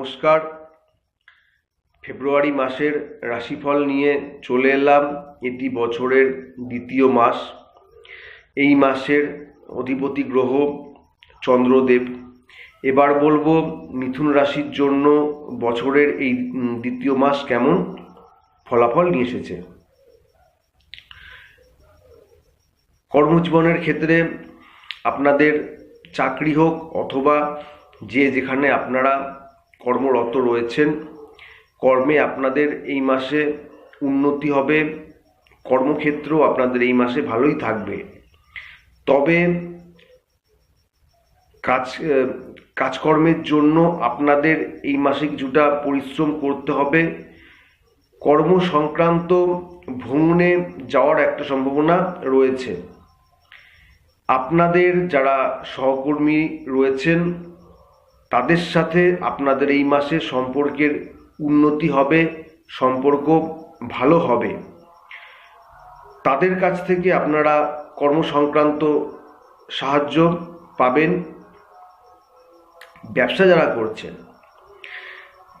নমস্কার। ফেব্রুয়ারি মাসের রাশিফল নিয়ে চলে এলাম। এটি বছরের দ্বিতীয় মাস। এই মাসের অধিপতি গ্রহ চন্দ্রদেব। এবার বলব, মিথুন রাশির জন্য বছরের এই দ্বিতীয় মাস কেমন? ফলাফল নিয়ে এসেছে। কর্মজীবনের ক্ষেত্রে আপনাদের চাকরি হোক অথবা যে যেখানে আপনারা কর্মরত রয়েছেন। কর্মে আপনাদের এই মাসে উন্নতি হবে। কর্মক্ষেত্র আপনাদের এই মাসে ভালোই থাকবে। তবে কাজ কাজকর্মের জন্য আপনাদের এই মাসে কিছুটা পরিশ্রম করতে হবে। কর্ম সংক্রান্ত ভ্রমণে যাওয়ার একটা সম্ভাবনা রয়েছে। আপনাদের যারা সহকর্মী রয়েছেন তাদের সাথে আপনাদের এই মাসে সম্পর্কের উন্নতি হবে, সম্পর্ক ভালো হবে। তাদের কাছ থেকে আপনারা কর্মসংক্রান্ত সাহায্য পাবেন, ব্যবসা যারা করছেন।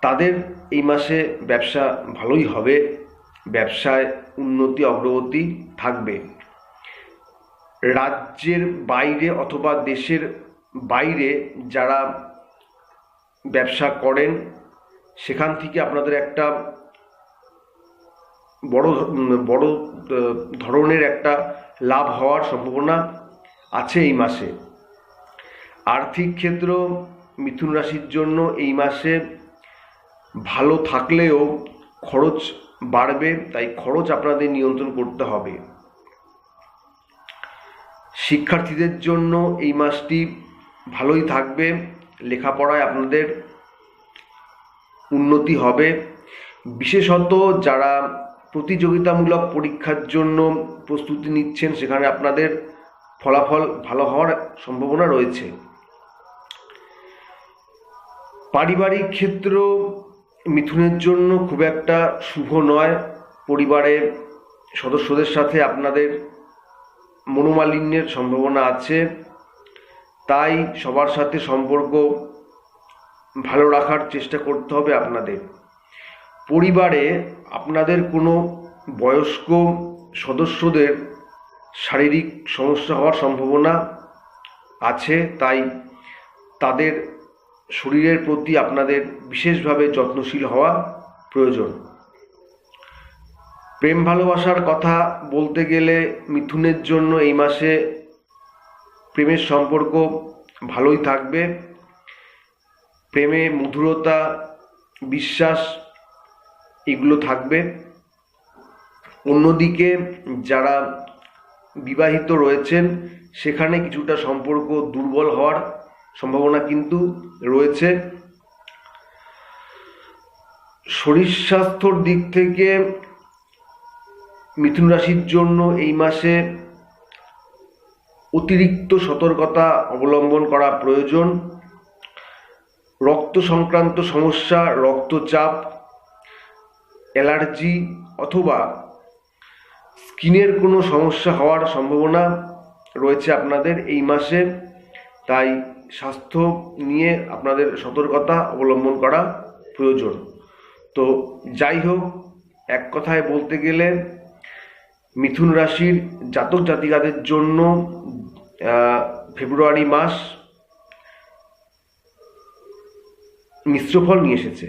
তাদের এই মাসে ব্যবসা ভালোই হবে, ব্যবসায় উন্নতি, অগ্রগতি থাকবে। রাজ্যের বাইরে অথবা দেশের বাইরে যারা ব্যবসা করেন, সেখান থেকে আপনাদের একটা বড় বড়, ধরনের একটা লাভ হওয়ার সম্ভাবনা আছে এই মাসে। আর্থিক ক্ষেত্র মিথুন রাশির জন্য এই মাসে ভালো থাকলেও খরচ বাড়বে, তাই খরচ আপনাদের নিয়ন্ত্রণ করতে হবে। শিক্ষার্থীদের জন্য এই মাসটি ভালোই থাকবে। লেখাপড়ায় আপনাদের উন্নতি হবে। বিশেষত যারা প্রতিযোগিতামূলক পরীক্ষার জন্য প্রস্তুতি নিচ্ছেন, সেখানে আপনাদের ফলাফল ভালো হওয়ার সম্ভাবনা রয়েছে। পারিবারিক ক্ষেত্র মিথুনের জন্য খুব একটা শুভ নয়। পরিবারের সদস্যদের সাথে আপনাদের মনোমালিন্যের সম্ভাবনা আছে। তাই সবার সাথে সম্পর্ক ভালো রাখার চেষ্টা করতে হবে আপনাদের। পরিবারে আপনাদের কোনো বয়স্ক সদস্যদের শারীরিক সমস্যা হওয়ার সম্ভাবনা আছে, তাই তাদের শরীরের প্রতি আপনাদের বিশেষভাবে যত্নশীল হওয়া প্রয়োজন। প্রেম ভালোবাসার কথা বলতে গেলে মিথুনের জন্য এই মাসে প্রেমের সম্পর্ক ভালোই থাকবে। প্রেমে মধুরতা, বিশ্বাস, এগুলো থাকবে। অন্যদিকে যারা বিবাহিত রয়েছেন, সেখানে কিছুটা সম্পর্ক দুর্বল হওয়ার সম্ভাবনা কিন্তু রয়েছে। শরীর স্বাস্থ্যর দিক থেকে মিথুন রাশির জন্য এই মাসে অতিরিক্ত সতর্কতা অবলম্বন করা প্রয়োজন। রক্ত সংক্রান্ত সমস্যা, রক্তচাপ, অ্যালার্জি অথবা স্কিনের কোনো সমস্যা হওয়ার সম্ভাবনা রয়েছে আপনাদের এই মাসে। তাই স্বাস্থ্য নিয়ে আপনাদের সতর্কতা অবলম্বন করা প্রয়োজন। তো যাই হোক, এক কথায় বলতে গেলে, মিথুন রাশির জাতক জাতিকাদের জন্য ফেব্রুয়ারি মাস মিশ্র ফল নিয়ে এসেছে।